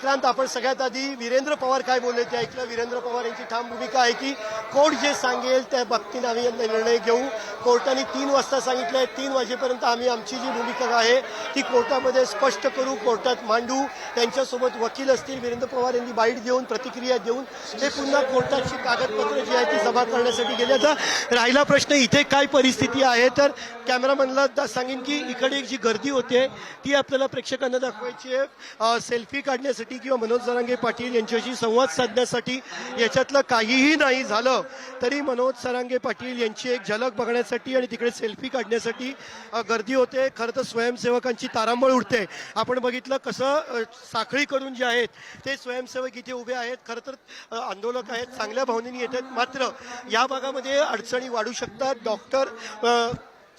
विक्रांत आपण सगळ्यात आधी. वीरेंद्र पवार काय बोलले ते ऐकलं. वीरेंद्र पवार यांची ठाम भूमिका आहे की कोर्ट जे सांगेल त्या बाबतीत आम्ही निर्णय घेऊ. कोर्टाने तीन वाजता सांगितलं आहे तीन वाजेपर्यंत आम्ही आमची जी भूमिका आहे ती कोर्टामध्ये स्पष्ट करू कोर्टात मांडू. त्यांच्यासोबत वकील असतील. वीरेंद्र पवार यांनी बाईट देऊन प्रतिक्रिया देऊन ते पुन्हा कोर्टाची कागदपत्र जी आहे ती जमा करण्यासाठी गेले. आता राहिला प्रश्न इथे काय परिस्थिती आहे? तर कॅमेरामॅनला सांगेन की इकडे जी गर्दी होते ती आपल्याला प्रेक्षकांना दाखवायची आहे. सेल्फी काढण्यासाठी किंवा मनोज सरांगे पाटील यांच्याशी संवाद साधण्यासाठी याच्यातलं काहीही नाही झालं तरी मनोज सरांगे पाटील यांची एक झलक बघण्यासाठी आणि तिकडे सेल्फी काढण्यासाठी गर्दी होते. खरं तर स्वयंसेवकांची तारांबळ उडते. आपण बघितलं कसं साखळी करून जे आहेत ते स्वयंसेवक इथे उभे आहेत. खरं तर आंदोलक आहेत चांगल्या भावनेने येतात मात्र या भागामध्ये अडचणी वाढू शकतात. डॉक्टर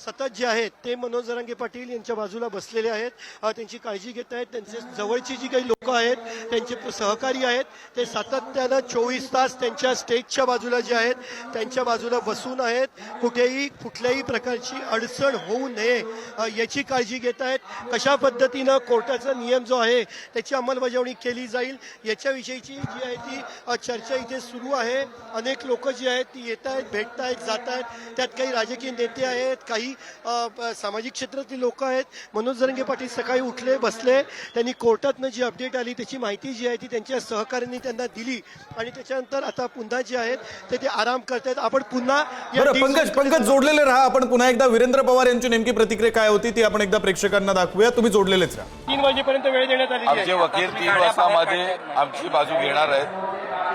सतत जे आहेत ते मनोज जरांगे पाटील यांच्या बाजूला बसलेले आहेत. त्यांची काळजी घेत आहेत. त्यांचे जवळची जी काही लोक आहेत त्यांचे सहकारी आहेत ते सातत्यानं चोवीस तास त्यांच्या स्टेजच्या बाजूला जे आहेत त्यांच्या बाजूला बसून आहेत. कुठेही कुठल्याही प्रकारची अडचण होऊ नये याची काळजी घेत आहेत. कशा पद्धतीनं कोर्टाचा नियम जो आहे त्याची अंमलबजावणी केली जाईल याच्याविषयीची जी आहे ती चर्चा इथे सुरू आहे. अनेक लोक जी आहेत ती येत आहेत भेटत आहेत जात आहेत. त्यात काही राजकीय नेते आहेत काही प- सामाजिक क्षेत्रातली लोक आहेत. मनोज जरंगे पाटील सकाळी उठले बसले. त्यांनी कोर्टातनं जी अपडेट आली त्याची माहिती जी आहे ती त्यांच्या सहकाऱ्यांनी त्यांना दिली. आणि त्याच्यानंतर आता पुन्हा जे आहेत ते ते आराम करतायत. आपण पुन्हा पंकज पंकज जोडलेले राहा. आपण पुन्हा एकदा वीरेंद्र पवार यांची नेमकी प्रतिक्रिया काय होती ती आपण एकदा प्रेक्षकांना दाखवूया. तुम्ही जोडलेलेच राहा. तीन वाजेपर्यंत वेळ देण्यात आहे. आमचे वकील तीन वाजता मध्ये आमची बाजू घेणार आहेत.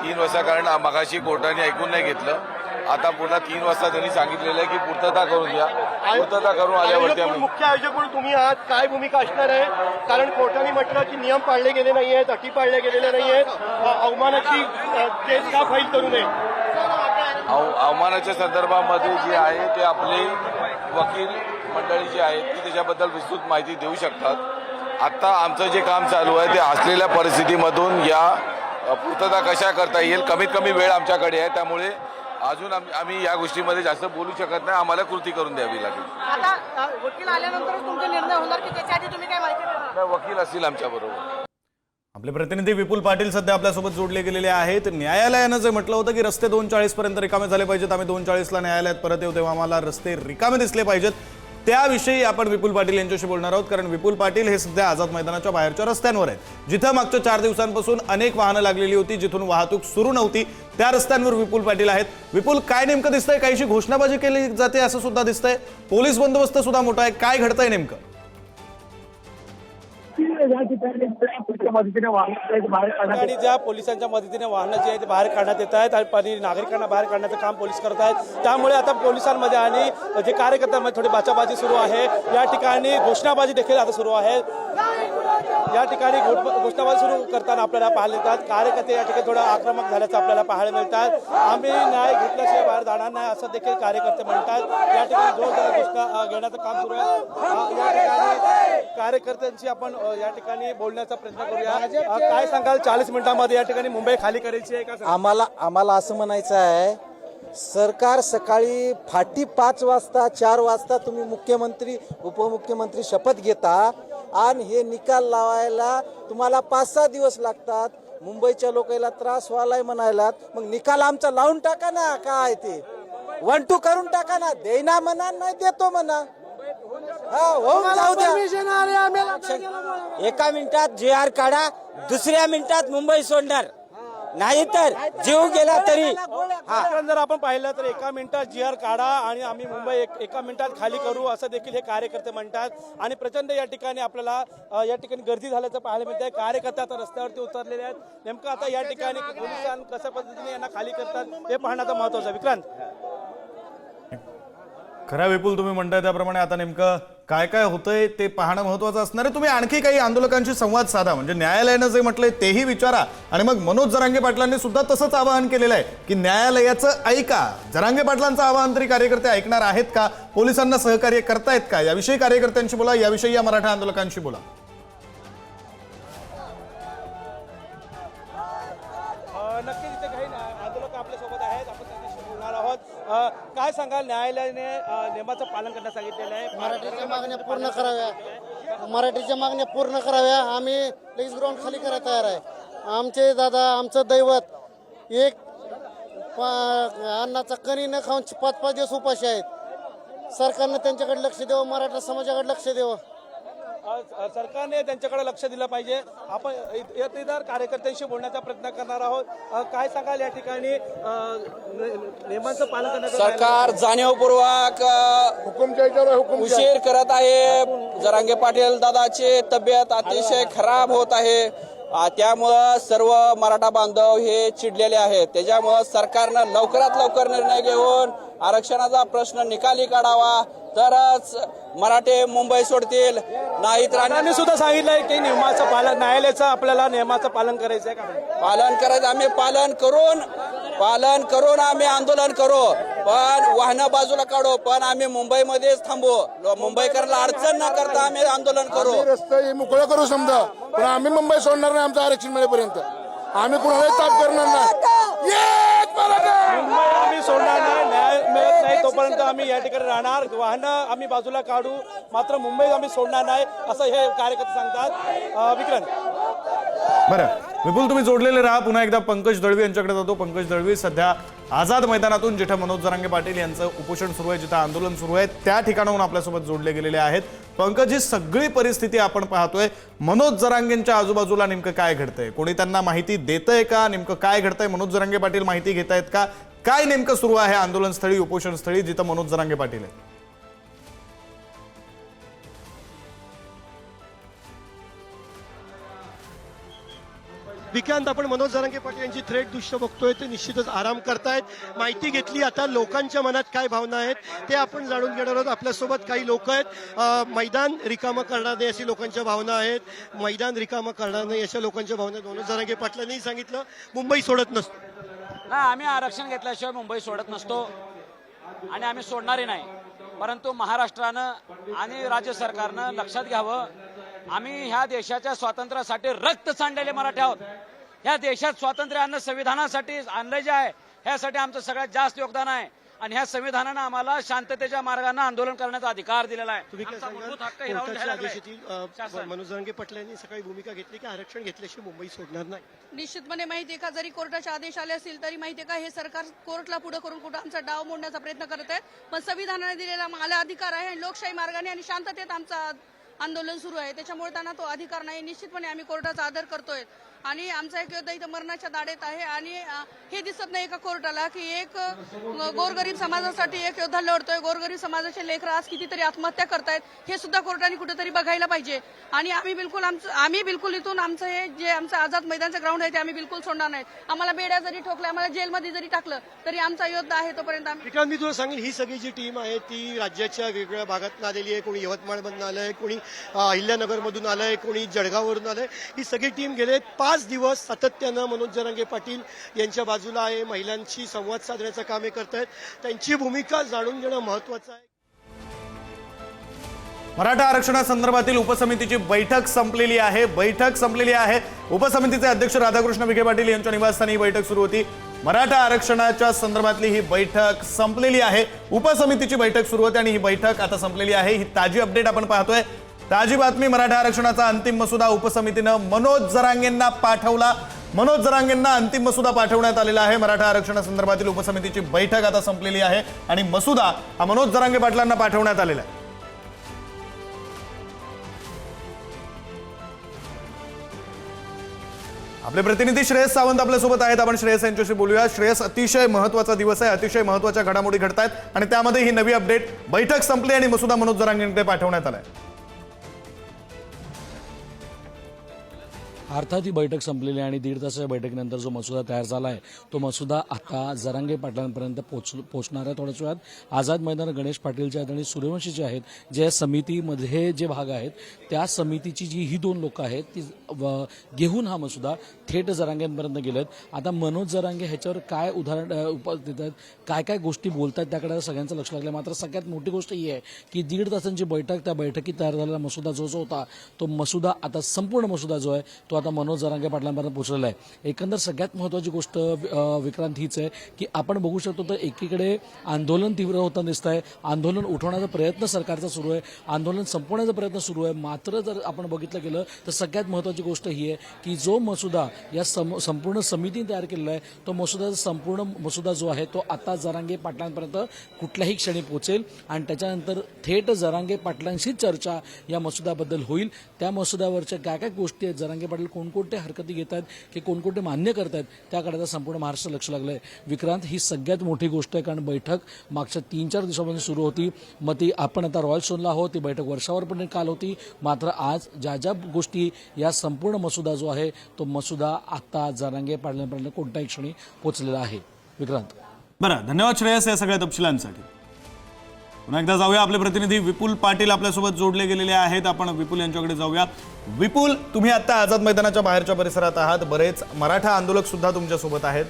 तीन वाजता कारण मगाशी कोर्टाने ऐकून नाही घेतलं. आता पुन्हा तीन वाजता त्यांनी सांगितलेलं आहे की पूर्तता करून द्या पूर्तता करून आल्यावरती आम्ही मुख्य आयोजक म्हणून तुम्ही आहात? काय भूमिका असणार आहे? कारण कोर्टाने म्हटलं की नियम पाळले गेले नाही आहेत अटी पाळल्या गेलेल्या नाही आहेत अवमानाची केस का फाईल करू नये? अव- अवमानाच्या संदर्भामध्ये जे आहे ते आपले वकील मंडळी जी आहेत ती त्याच्याबद्दल विस्तृत माहिती देऊ शकतात. आता आमचं जे काम चालू आहे ते असलेल्या परिस्थितीमधून या पूर्तता कशा करता येईल कमीत कमी वेळ आमच्याकडे आहे. त्यामुळे अजून आम- आम्ही या गोष्टीमध्ये जास्त बोलू शकत नाही. आम्हाला कृती करून द्यावी लागेल. आता वकील आल्यानंतरच तुमचे निर्णय होणार की त्याच्या आधी तुम्ही काय माहिती देणार? नाही, वकील असतील आमच्याबरोबर आपले प्रतिनिधी विपुल पाटील सध्या आपल्यासोबत जोडले गेलेले आहेत. न्यायालयानं जे म्हटलं होतं की रस्ते दोन चाळीस पर्यंत रिकामे झाले पाहिजेत. आम्ही दोन चाळीसला न्यायालयात परत येऊ तेव्हा आम्हाला रस्ते रिकामे दिसले पाहिजेत. त्याविषयी आपण विपुल पाटील यांच्याशी बोलणार आहोत कारण विपुल पाटील हे सध्या आझाद मैदानाच्या बाहेरच्या रस्त्यांवर आहेत. जिथं मागच्या चार दिवसांपासून अनेक वाहनं लागलेली होती जिथून वाहतूक सुरू नव्हती. त्या रस्त्यांवर विपुल पाटील आहेत. विपुल काय नेमकं दिसतंय? काहीशी घोषणाबाजी केली जाते असं सुद्धा दिसतंय. पोलीस बंदोबस्त सुद्धा मोठा आहे. काय घडतंय नेमकं? या ठिकाणी मदतीने वाहन बाहेर काढण्यात आणि ज्या पोलिसांच्या मदतीने वाहनं जी आहेत ते बाहेर काढण्यात येत आहेत आणि नागरिकांना बाहेर काढण्याचं काम पोलीस करत आहेत. त्यामुळे आता पोलिसांमध्ये आणि जे कार्यकर्त्यांमध्ये थोडी बाचाबाजी सुरू आहे. या ठिकाणी घोषणाबाजी देखील आता सुरू आहे. या ठिकाणी घोषणाबाजी सुरू करताना आपल्याला पाहायला येतात कार्यकर्ते या ठिकाणी थोडं आक्रमक झाल्याचं आपल्याला पाहायला मिळतात. आम्ही न्याय घेतल्याशिवाय बाहेर जाणार नाही असं देखील कार्यकर्ते म्हणतात. या ठिकाणी जोरदार घोषणा घेण्याचं काम सुरू आहे. या ठिकाणी कार्यकर्त्यांची आपण या ठिकाणी बोलण्याचा प्रयत्न करूया. काय सांगाल? चाळीस मिनिटांमध्ये या ठिकाणी मुंबई खाली करायची आहे का आम्हाला आम्हाला असं म्हणायचं आहे सरकार सकाळी फाटी पाच वाजता चार वाजता तुम्ही मुख्यमंत्री उपमुख्यमंत्री शपथ घेता आणि हे निकाल लावायला तुम्हाला पाच सहा दिवस लागतात. मुंबईच्या लोकांना त्रास व्हायलाय म्हणायलात मग निकाल आमचा लावून टाका ना काय ते. वन टू करून टाका ना. देईना म्हणा नाही देतो म्हणा. हा एका मिनिटात जे आर काढा दुसऱ्या मिनिटात मुंबई सोडणार. नाहीतर जीव गेला तरी. जर आपण पाहिलं तर एका मिनिटात जी आर काढा आणि आम्ही मुंबई एक- एका मिनिटात खाली करू असं देखील हे कार्यकर्ते म्हणतात. आणि प्रचंड या ठिकाणी आपल्याला या ठिकाणी गर्दी झाल्याचं पाहायला मिळतंय. कार्यकर्ते आता रस्त्यावरती उतरलेले आहेत. नेमकं आता या ठिकाणी पोलिसां कशा पद्धतीने यांना खाली करतात हे पाहणं आता महत्वाचं आहे. विक्रांत. खरा विपुल तुम्ही म्हणताय त्याप्रमाणे आता नेमकं काय काय होतंय ते पाहणं महत्वाचं असणार आहे. तुम्ही आणखी काही आंदोलकांशी संवाद साधा. म्हणजे न्यायालयानं जे म्हटलंय तेही विचारा. आणि मग मनोज जरांगे पाटलांनी सुद्धा तसंच आवाहन केलेलं आहे की न्यायालयाचं ऐका. जरांगे पाटलांचं आवाहन तरी कार्यकर्ते ऐकणार आहेत का? पोलिसांना सहकार्य करतायत का? याविषयी कार्यकर्त्यांशी बोला याविषयी या मराठा आंदोलकांशी बोला. काय सांगाल? न्यायालयाने नियमाचं पालन करण्यास सांगितलेलं आहे. मराठीच्या मागण्या पूर्ण कराव्या. मराठीच्या मागण्या पूर्ण कराव्या. आम्ही लेग्स ग्राउंड खाली करायला तयार आहे. आमचे दादा आमचं दैवत एक पा- अन्नाचा कणी न खाऊन पाच पाच दिवस उपाशी आहेत. सरकारनं त्यांच्याकडे लक्ष द्यावं मराठा समाजाकडे लक्ष द्यावं. सरकारने त्यांच्याकडे लक्ष दिलं पाहिजे. आपण इतर कार्यकर्त्यांशी बोलण्याचा प्रयत्न करणार आहोत. काय सांगाल या ठिकाणी? नियमांचं पालन करण्याचं सरकार जाणीवपूर्वक उशीर करत आहे. जरांगे पाटील दादाची तब्येत अतिशय खराब होत आहे. त्यामुळं सर्व मराठा बांधव हे चिडलेले आहेत. त्याच्यामुळं सरकारनं लवकरात लवकर निर्णय घेऊन आरक्षणाचा प्रश्न निकाली काढावा. तरच मराठे मुंबई सोडतील. नाहीत त्यांनी राहणार सुद्धा सांगितलंय की नियमाचं पालन न्यायालयाचं आपल्याला नियमाचं पालन करायचं आहे का? पालन करायचं. आम्ही पालन करून पालन करून आम्ही आंदोलन करू. पण वाहनं बाजूला काढू. पण आम्ही मुंबईमध्येच थांबू. मुंबईकरांना अडचण न करता आम्ही आंदोलन करू. रस्ते मोकळं करू समजा. पण आम्ही मुंबई सोडणार नाही आमचं आरक्षण मिळेपर्यंत. आम्ही कुणालाही ताप करणार नाही एक मराठा! मुंबई आम्ही सोडणार नाही न्याय मिळत आम्ही या ठिकाणी राहणार वाहनं आम्ही बाजूला काढू मात्र मुंबई आम्ही सोडणार नाही असं हे कार्यकर्ते सांगतात. विक्रम. बरं. विपुल तुम्ही जोडलेले राहा. पुन्हा एकदा पंकज दळवी यांच्याकडे जातो. पंकज दळवी सध्या आझाद मैदानातून जिथं मनोज जरांगे पाटील यांचं उपोषण सुरू आहे जिथं आंदोलन सुरू आहे. त्या ठिकाणाहून आपल्यासोबत जोडले गेलेले आहेत. पंकज ही सगळी परिस्थिती आपण पाहतोय. मनोज जरांगेंच्या आजूबाजूला नेमकं काय घडतंय? कोणी त्यांना माहिती देतंय का? नेमकं काय घडतंय? मनोज जरांगे पाटील माहिती घेत आहेत का? काय नेमकं सुरू आहे आंदोलनस्थळी उपोषणस्थळी जिथं मनोज जरांगे पाटील आहेत? विक्रांत आपण मनोज जरांगे पाटील यांची थ्रेट दृश्य बघतोय. ते निश्चितच आराम करतायत. माहिती घेतली आता लोकांच्या मनात काय भावना आहेत ते आपण जाणून घेणार आहोत. आपल्यासोबत काही लोक आहेत. मैदान रिकामं करणार नाही अशी लोकांच्या भावना आहेत. मैदान रिकामं करणार नाही अशा लोकांच्या भावना आहेत. मनोज जरांगे पाटलांनी सांगितलं मुंबई सोडत नसतो. नाही आम्ही आरक्षण घेतल्याशिवाय मुंबई सोडत नसतो आणि आम्ही सोडणारही नाही. परंतु महाराष्ट्रानं आणि राज्य सरकारनं लक्षात घ्यावं आम्ही ह्या देशाच्या स्वातंत्र्यासाठी रक्त सांडलेले मराठी आहोत ह्या देशात स्वातंत्र्य आणणं संविधानासाठी आणलं जे आहे. ह्यासाठी आमचं सगळ्यात जास्त योगदान आहे. आणि ह्या संविधानानं आम्हाला शांततेच्या मार्गाने आंदोलन करण्याचा अधिकार दिलेला आहे. मनोज जरांगे पाटील यांनी सकाळी भूमिका घेतली की आरक्षण घेतल्याशिवाय मुंबई सोडणार नाही? निश्चितपणे माहितीये का? जरी कोर्टाचे आदेश आले असतील तरी माहितीये का? हे सरकार कोर्टला पुढे करून कुठं आमचा डाव मोडण्याचा प्रयत्न करत आहे पण संविधानाने दिलेला मला अधिकार आहे आणि लोकशाही मार्गाने आणि शांततेत आमचा आंदोलन सुरू आहे. त्याच्यामुळे त्यांना तो अधिकार नाही. निश्चितपणे आम्ही कोर्टाचा आदर करतोय. आणि आमचा एक योद्धा इथं मरणाच्या दाडेत आहे आणि हे दिसत नाही एका कोर्टाला की एक गोरगरीब समाजासाठी एक योद्धा लढतोय. गोरगरीब समाजाचे लेकर आज कितीतरी आत्महत्या करतायत हे सुद्धा कोर्टाने कुठेतरी बघायला पाहिजे. आणि आम्ही बिलकुल आमचं आम्ही बिलकुल इथून आमचं हे जे आमचं आझाद मैदानचं ग्राउंड आहे ते आम्ही बिलकुल सोडणार नाही. आम्हाला बेड्या जरी ठोकल्या आम्हाला जेलमध्ये जरी टाकलं तरी आमचा योद्धा आहे तोपर्यंत आम्ही विक्रांत मी तुला सांगेल ही सगळी जी टीम आहे ती राज्याच्या वेगवेगळ्या भागातून आलेली आहे. कोणी यवतमाळमधून आलंय कोणी अहिल्यानगरमधून आलंय कोणी जळगाववरून आलंय. ही सगळी टीम गेले पाच दिवस सातत्यानं मनोज जरांगे पाटील यांच्या बाजूला आहे. महिलांशी संवाद साधण्याचं काम हे करतायत. त्यांची भूमिका जाणून घेणं महत्वाचं आहे. मराठा आरक्षणासंदर्भातील उपसमितीची बैठक संपलेली आहे. बैठक संपलेली आहे. उपसमितीचे अध्यक्ष राधाकृष्ण विखे पाटील यांच्या निवासस्थानी ही बैठक सुरू होती. मराठा आरक्षणाच्या संदर्भातली ही बैठक संपलेली आहे. उपसमितीची बैठक सुरू होते आणि ही बैठक आता संपलेली आहे. ही ताजी अपडेट आपण पाहतोय. ताजी बातमी मराठा आरक्षणाचा अंतिम मसुदा उपसमितीनं मनोज जरांगेंना पाठवला. मनोज जरांगेंना अंतिम मसुदा पाठवण्यात आलेला आहे. मराठा आरक्षणासंदर्भातील उपसमितीची बैठक आता संपलेली आहे आणि मसुदा हा मनोज जरांगे पाटलांना पाठवण्यात आलेला आहे. आपले प्रतिनिधी श्रेयस सावंत आपल्यासोबत आहेत. आपण श्रेयस यांच्याशी बोलूया. श्रेयस अतिशय महत्त्वाचा दिवस आहे. अतिशय महत्त्वाच्या घडामोडी घडत आहेत आणि त्यामध्ये ही नवी अपडेट. बैठक संपली आणि मसुदा मनोज जरांगेंकडे पाठवण्यात आलाय. अर्थात ही बैठक संपलेली आहे आणि दीड तासाच्या बैठकीनंतर जो मसुदा तयार झाला आहे तो मसुदा आता जरांगे पाटलांपर्यंत पोच पोचणार आहे. थोड्याच वेळात आझाद मैदान गणेश पाटील जे आहेत आणि सूर्यवंशी जे आहेत जे समितीमध्ये जे भाग आहेत त्या समितीची जी ही दोन लोक आहेत ती व- घेऊन हा मसुदा थेट जरांगेंपर्यंत गेलेत. आता मनोज जरांगे ह्याच्यावर काय उदाहरण अ, उप देतात काय काय गोष्टी बोलतात त्याकडे सगळ्यांचं लक्ष लागलं मात्र सगळ्यात मोठी गोष्ट ही आहे की दीड तासांची बैठक त्या बैठकीत तयार झालेला मसुदा जो जो होता तो मसुदा आता संपूर्ण मसुदा जो आहे तो आता आता मनोज जरांगे पाटलांपर्यंत पोहोचलेला आहे. एकंदर सगळ्यात महत्त्वाची गोष्ट विक्रांत हीच आहे की आपण बघू शकतो तर एकीकडे आंदोलन तीव्र होताना दिसत आहे आंदोलन उठवण्याचा प्रयत्न सरकारचा सुरू आहे. आंदोलन संपवण्याचा प्रयत्न सुरू आहे. मात्र जर आपण बघितलं गेलं तर सगळ्यात महत्त्वाची गोष्ट ही आहे की जो मसुदा या सम संपूर्ण समितीने तयार केलेला आहे तो मसुदा संपूर्ण मसुदा जो आहे तो आता जरांगे पाटलांपर्यंत कुठल्याही क्षणी पोहोचेल आणि त्याच्यानंतर थेट जरांगे पाटलांशी चर्चा या मसुद्याबद्दल होईल. त्या मसुद्यावरच्या काय काय गोष्टी आहेत जरांगे पाटील कोणकोणत्या हरकती घेत आहेत की कोणकोणते मान्य करत आहेत त्याकडे आता संपूर्ण महाराष्ट्र लक्ष लागलं आहे विक्रांत ही सगळ्यात मोठी गोष्ट आहे कारण बैठक मागच्या तीन चार दिवसापासून सुरू होती. मग ती आपण आता रॉयल सोनला आहोत. ती बैठक वर्षावर पण काल होती. मात्र आज ज्या ज्या गोष्टी या संपूर्ण मसुदा जो आहे तो मसुदा आता जरांगे पाटलांपर्यंत कोणत्याही क्षणी पोहोचलेला आहे. विक्रांत. बरं धन्यवाद श्रेयस या सगळ्या तपशिलांसाठी. पुन्हा एकदा जाऊया. आपले प्रतिनिधी विपुल पाटील आपल्यासोबत जोडले गेलेले आहेत. आपण विपुल यांच्याकडे जाऊया विपुल तुम्ही आता आझाद मैदानाच्या बाहेरच्या परिसरात आहात. बरेच मराठा आंदोलक सुद्धा तुमच्यासोबत आहेत.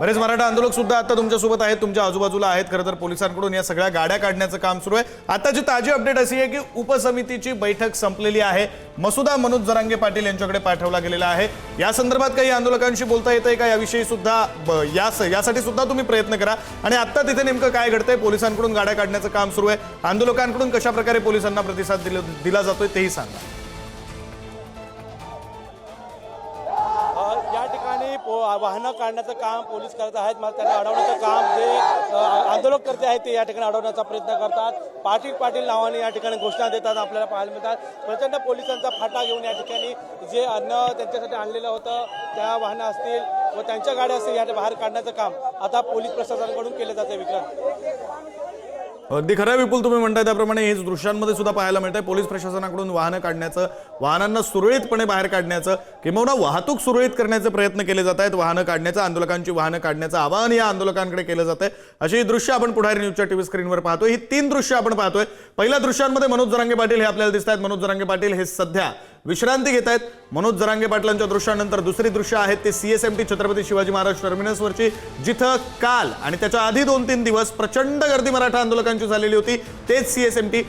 बरेच मराठा आंदोलक सुद्धा आता तुमच्यासोबत आहेत तुमच्या आजूबाजूला आहेत. खरं तर पोलिसांकडून या सगळ्या गाड्या काढण्याचं काम सुरू आहे. आताची ताजी अपडेट अशी आहे की उपसमितीची बैठक संपलेली आहे. मसुदा मनोज जरांगे पाटील यांच्याकडे पाठवला गेलेला आहे. या संदर्भात काही आंदोलकांशी बोलता येतंय का? याविषयी सुद्धा या यासाठी सुद्धा तुम्ही प्रयत्न करा. आणि आता तिथे नेमकं काय घडतंय? पोलिसांकडून गाड्या काढण्याचं काम सुरू आहे. आंदोलकांकडून कशा प्रकारे पोलिसांना प्रतिसाद दिला दिला जातोय तेही सांगा. वाहनं काढण्याचं काम पोलीस करत आहेत. मग त्यांना अडवण्याचं काम जे आंदोलक करते आहेत ते या ठिकाणी अडवण्याचा प्रयत्न करतात. पाटील पाटील नावाने या ठिकाणी घोषणा देतात आपल्याला पाहायला मिळतात. प्रचंड पोलिसांचा फाटा घेऊन या ठिकाणी जे अन्न त्यांच्यासाठी आणलेलं होतं त्या वाहनं असतील व त्यांच्या गाड्या असतील या बाहेर काढण्याचं काम आता पोलीस प्रशासनाकडून केलं जातं विक्रम. अगदी खरं विपुल तुम्ही म्हणताय त्याप्रमाणे हेच दृश्यांमध्ये सुद्धा पाहायला मिळतंय. पोलीस प्रशासनाकडून वाहनं काढण्याचं वाहनांना सुरळीतपणे बाहेर काढण्याचं किंवा वाहतूक सुरळीत करण्याचे प्रयत्न केले जात आहेत. वाहनं काढण्याचं आंदोलकांची वाहनं काढण्याचं आवाहन या आंदोलकांकडे केलं जात आहे. अशी ही दृश्य आपण पुढारी न्यूजच्या टीव्ही स्क्रीनवर पाहतोय. ही तीन दृश्य आपण पाहतोय. पहिल्या दृश्यांमध्ये मनोज जरांगे पाटील हे आपल्याला दिसत आहेत मनोज जरांगे पाटील हे सध्या विश्रांती घेत आहेत. मनोज जरांगे पाटलांच्या दृश्यानंतर दुसरी दृश्य आहेत ते सीएसएमटी छत्रपती शिवाजी महाराज टर्मिनसवरची जिथं काल आणि त्याच्या आधी दोन तीन दिवस प्रचंड गर्दी मराठा आंदोलकांची झालेली होती. तेच सीएसएमटी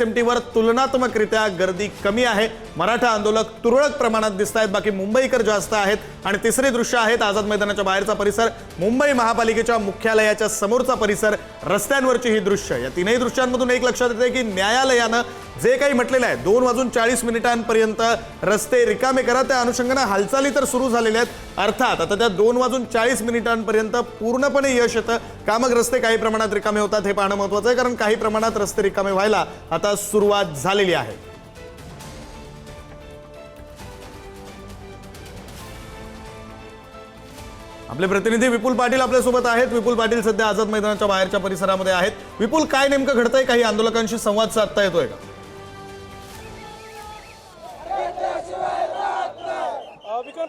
एम टीवर तुलनात्मकरित्या गर्दी कमी आहे. मराठा आंदोलक तुरळक प्रमाणात दिसत आहेत बाकी मुंबईकर जास्त आहेत. आणि तिसरी दृश्य आहेत आझाद मैदानाच्या बाहेरचा परिसर. मुंबई महापालिकेच्या मुख्यालयाच्या समोरचा परिसर रस्त्यांवरची ही दृश्य. या तीनही दृश्यांमधून एक लक्षात येते की न्यायालयानं जे काही म्हटलेलं आहे दोन वाजून चाळीस मिनिटांपर्यंत रस्ते रिकामे करा. त्या अनुषंगानं हालचाली तर सुरू झालेल्या आहेत. अर्थात आता त्या दोन वाजून चाळीस मिनिटांपर्यंत पूर्णपणे यश येतं. का मग रस्ते काही प्रमाणात रिकामे होतात हे पाहणं महत्वाचं आहे कारण काही प्रमाणात रस्ते रिकामे व्हायला आता सुरुवात झालेली आहे. आपले प्रतिनिधी विपुल पाटील आपल्यासोबत आहेत. विपुल पाटील सध्या आझाद मैदानाच्या बाहेरच्या परिसरामध्ये आहेत. विपुल काय नेमकं घडतंय? काही आंदोलकांशी संवाद साधता येतोय का?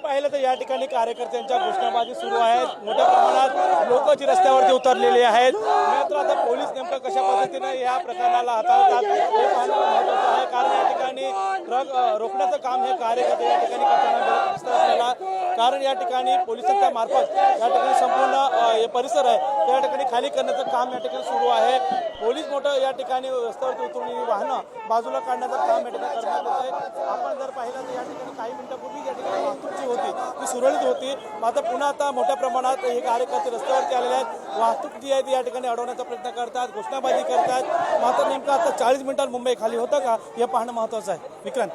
पाहिलं तर या ठिकाणी कार्यकर्त्यांच्या घोषणाबाजी सुरू आहेत. मोठ्या प्रमाणात लोक जी रस्त्यावरती उतरलेली आहेत. मात्र आता पोलीस नेमकं कशा पद्धतीनं या प्रकरणाला हाताळतात हे पाहणं महत्वाचं आहे. कारण या ठिकाणी ट्रक रोखण्याचं काम हे कार्यकर्ते या ठिकाणी करताना कारण या ठिकाणी पोलिसांच्या मार्फत या ठिकाणी संपूर्ण हे परिसर आहे. त्या ठिकाणी खाली करण्याचं काम या ठिकाणी सुरू आहे. पोलीस मोठं या ठिकाणी रस्त्यावरती उतरून वाहनं बाजूला काढण्याचं काम या ठिकाणी करण्यात आहे. आपण जर पाहिलं तर या ठिकाणी काही मिनिटापूर्वी या ठिकाणी वाहतूक जी होती ती सुरळीत होती. मात्र पुन्हा आता मोठ्या प्रमाणात हे कार्यकर्ते रस्त्यावरती आलेले आहेत वाहतूक जी आहे ती या ठिकाणी अडवण्याचा प्रयत्न करतात घोषणाबाजी करतात. मात्र नेमकं आता चाळीस मिनिटात मुंबई खाली होतं का हे पाहणं महत्वाचं आहे. विक्रांत.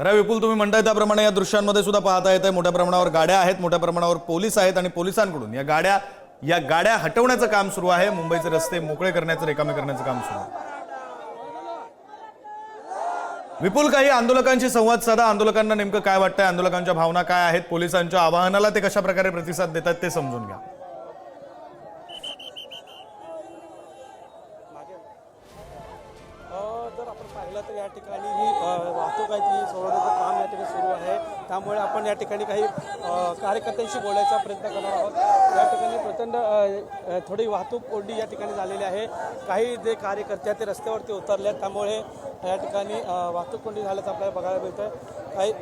अरे विपुल तुम्ही म्हणताय त्याप्रमाणे या दृश्यांमध्ये सुद्धा पाहता येत आहे मोठ्या प्रमाणावर गाड्या आहेत मोठ्या प्रमाणावर पोलीस आहेत आणि पोलिसांकडून या गाड्या या गाड्या हटवण्याचं काम सुरू आहे. मुंबईचे रस्ते मोकळे करण्याचं रिकामे करण्याचं काम सुरू आहे. विपुल काही आंदोलकांशी संवाद साधा. आंदोलकांना नेमकं काय वाटतंय? आंदोलकांच्या भावना काय आहेत? पोलिसांच्या आवाहनाला ते कशा प्रकारे प्रतिसाद देतात ते समजून घ्या. अ, जर आपण पाहिलं तर या ठिकाणी ही आहे ती सोडवण्याचं काम या ठिकाणी सुरू आहे. त्यामुळे आपण या ठिकाणी काही कार्यकर्त्यांशी बोलायचा प्रयत्न करणार आहोत. या ठिकाणी प्रचंड थोडी वाहतूक कोंडी या ठिकाणी झालेली आहे. काही जे कार्यकर्ते आहेत ते रस्त्यावरती उतरले आहेत त्यामुळे या ठिकाणी वाहतूक कोंडी झाल्याचं आपल्याला बघायला मिळतं काही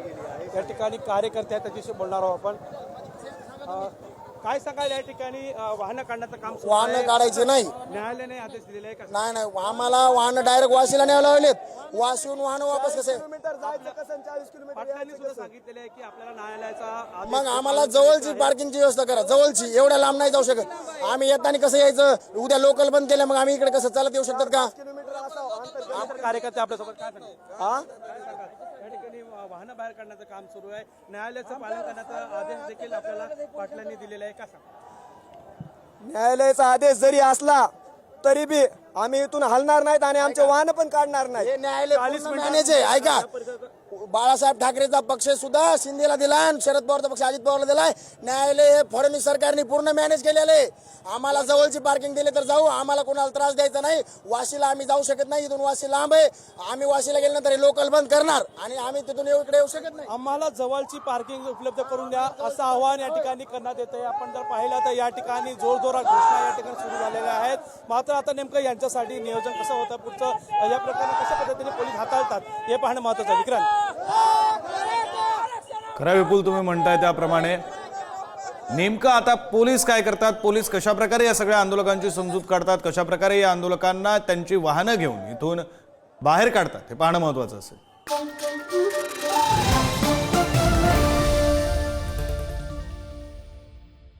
या ठिकाणी कार्यकर्ते आहेत त्याच्याशी बोलणार आहोत आपण. काय सांगाल या ठिकाणी? वाहनं काढण्याचं काम सुरू वाहनं आहे. काढायचे नाही. न्यायालयाने आदेश दिलेले आहे का? नाही नाही. आम्हाला वाहनं डायरेक्ट वाशीला न्यायला लावलेत वाशीहून वाहनं वापस कसे? पाटलांनी सुद्धा सांगितलेले आहे की आपल्याला न्यायालयाचा आदेश मग आम्हाला जवळची पार्किंगची व्यवस्था करा. जवळची. एवढ्या लांब नाही जाऊ शकत. आम्ही येताना कसं यायचं? उद्या लोकल बंद केलं मग आम्ही इकडे कसं चालत येऊ शकतात का? कार्यकर्ते आपल्यासोबत काय सांगतात हा वाहनं बाहेर काढण्याचं काम सुरू आहे. न्यायालयाचं पालन करण्याचा आदेश देखील आपल्याला पाटलांनी दिलेला आहे. का सांगा न्यायालयाचा आदेश जरी असला तरी बी आम्ही इथून हलणार नाहीत आणि आमचे वाहन पण काढणार नाही हे न्यायालय ऐका. बाळासाहेब ठाकरेचा पक्ष सुद्धा शिंदेला दिला आणि शरद पवारचा पक्ष अजित पवारला दिलाय. न्यायालय हे फडणवीस सरकारने पूर्ण मॅनेज केलेलं आहे. आम्हाला जवळची पार्किंग दिली तर जाऊ आम्हाला कोणाला त्रास द्यायचा नाही. वाशीला आम्ही जाऊ शकत नाही इथून वाशी लांब आहे. आम्ही वाशीला गेल्यानंतर हे लोकल बंद करणार आणि आम्ही तिथून इकडे येऊ शकत नाही. आम्हाला जवळची पार्किंग उपलब्ध करून द्या असं आव्हान या ठिकाणी करण्यात येत आहे. आपण जर पाहिलं तर या ठिकाणी जोरजोरात घोषणा या ठिकाणी सुरू झालेल्या आहेत. मात्र आता नेमकं यांच्यासाठी नियोजन कसं होतं पुढचं या प्रकारे कशा पद्धतीने पोलीस हाताळतात हे पाहणं महत्वाचं विक्रांत. खरा विपुल तुम्ही म्हणताय त्याप्रमाणे. नेमकं आता पोलीस काय करतात? पोलीस कशा प्रकारे या सगळ्या आंदोलकांची समजूत काढतात? कशाप्रकारे या आंदोलकांना त्यांची वाहनं घेऊन इथून बाहेर काढतात? हे पाहणं महत्वाचं असेल.